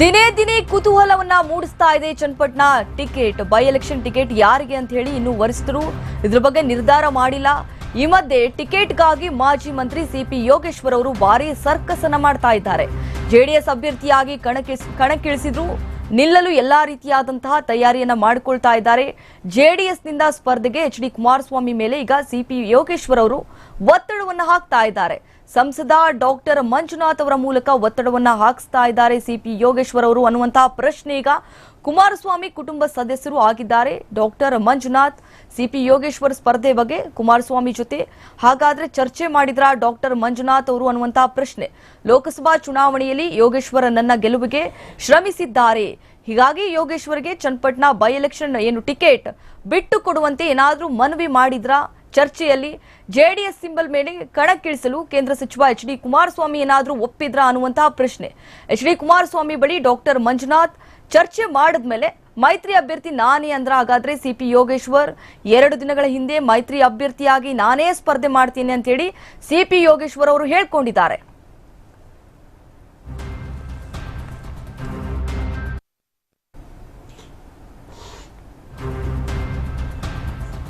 ದಿನೇ ದಿನೇ ಕುತೂಹಲವನ್ನ ಮೂಡಿಸ್ತಾ ಇದೆ Channapatna. Ticket, by election ticket ಯಾರಿಗೆ ಅಂತ ಹೇಳಿ ಇನ್ನು ವರಿಷ್ಠರು ಇದ್ರ ಬಗ್ಗೆ ನಿರ್ಧಾರ ಮಾಡಿಲ್ಲ. ಈ ಮಧ್ಯೆ ಟಿಕೆಟ್ಗಾಗಿ ಮಾಜಿ ಮಂತ್ರಿ ಸಿಪಿ ಯೋಗೇಶ್ವರ್ ಅವರು ಭಾರಿ ಸರ್ಕಸ್ ಅನ್ನ ಮಾಡ್ತಾ ಇದ್ದಾರೆ. ಜೆಡಿಎಸ್ ಅಭ್ಯರ್ಥಿಯಾಗಿ ಕಣಕ್ಕಿಳಿಸ್ ಕಣಕ್ಕಿಳಿಸಿದ್ರು. ನಿಲ್ಲಲು ಎಲ್ಲಾ ರೀತಿಯಾದಂತಹ ತಯಾರಿಯನ್ನ ಮಾಡಿಕೊಳ್ತಾ ಇದ್ದಾರೆ. ಜೆಡಿಎಸ್ನಿಂದ ಸ್ಪರ್ಧೆಗೆ ಎಚ್ ಡಿ ಕುಮಾರಸ್ವಾಮಿ ಮೇಲೆ ಈಗ ಸಿಪಿ ಯೋಗೇಶ್ವರ್ ಅವರು ಒತ್ತಡವನ್ನು ಹಾಕ್ತಾ ಇದ್ದಾರೆ. ಸಂಸದ ಡಾಕ್ಟರ್ ಮಂಜುನಾಥ್ ಅವರ ಮೂಲಕ ಒತ್ತಡವನ್ನ ಹಾಕಿಸ್ತಾ ಇದ್ದಾರೆ ಸಿಪಿ ಯೋಗೇಶ್ವರ್ ಅವರು ಅನ್ನುವಂತಹ ಪ್ರಶ್ನೆ ಈಗ ಕುಮಾರಸ್ವಾಮಿ ಕುಟುಂಬ ಸದಸ್ಯರು ಆಗಿದ್ದಾರೆ. ಡಾಕ್ಟರ್ ಮಂಜುನಾಥ್, ಸಿಪಿ ಯೋಗೇಶ್ವರ್ ಸ್ಪರ್ಧೆ ಬಗ್ಗೆ ಕುಮಾರಸ್ವಾಮಿ ಜೊತೆ ಹಾಗಾದ್ರೆ ಚರ್ಚೆ ಮಾಡಿದ್ರ ಡಾಕ್ಟರ್ ಮಂಜುನಾಥ್ ಅವರು ಅನ್ನುವಂತಹ ಪ್ರಶ್ನೆ. ಲೋಕಸಭಾ ಚುನಾವಣೆಯಲ್ಲಿ ಯೋಗೇಶ್ವರ ನನ್ನ ಗೆಲುವಿಗೆ ಶ್ರಮಿಸಿದ್ದಾರೆ. ಹೀಗಾಗಿ ಯೋಗೇಶ್ವರ್ಗೆ ಚನ್ನಪಟ್ಟಣ ಬೈ ಎಲೆಕ್ಷನ್ ಏನು ಟಿಕೆಟ್ ಬಿಟ್ಟು ಕೊಡುವಂತೆ ಏನಾದರೂ ಮನವಿ ಮಾಡಿದ್ರ? ಚರ್ಚೆಯಲ್ಲಿ ಜೆಡಿಎಸ್ ಸಿಂಬಲ್ ಮೇಲೆ ಕಣಕ್ಕಿಳಿಸಲು ಕೇಂದ್ರ ಸಚಿವ ಎಚ್ ಡಿ ಕುಮಾರಸ್ವಾಮಿ ಏನಾದರೂ ಒಪ್ಪಿದ್ರಾ ಅನ್ನುವಂತಹ ಪ್ರಶ್ನೆ. ಎಚ್ ಡಿ ಕುಮಾರಸ್ವಾಮಿ ಬಳಿ ಡಾಕ್ಟರ್ ಮಂಜುನಾಥ್ ಚರ್ಚೆ ಮಾಡಿದ್ಮೇಲೆ ಮೈತ್ರಿ ಅಭ್ಯರ್ಥಿ ನಾನೇ ಅಂದ್ರ ಹಾಗಾದ್ರೆ ಸಿಪಿ ಯೋಗೇಶ್ವರ್, ಎರಡು ದಿನಗಳ ಹಿಂದೆ ಮೈತ್ರಿ ಅಭ್ಯರ್ಥಿಯಾಗಿ ನಾನೇ ಸ್ಪರ್ಧೆ ಮಾಡ್ತೀನಿ ಅಂತೇಳಿ ಸಿಪಿ ಯೋಗೇಶ್ವರ್ ಅವರು ಹೇಳ್ಕೊಂಡಿದ್ದಾರೆ.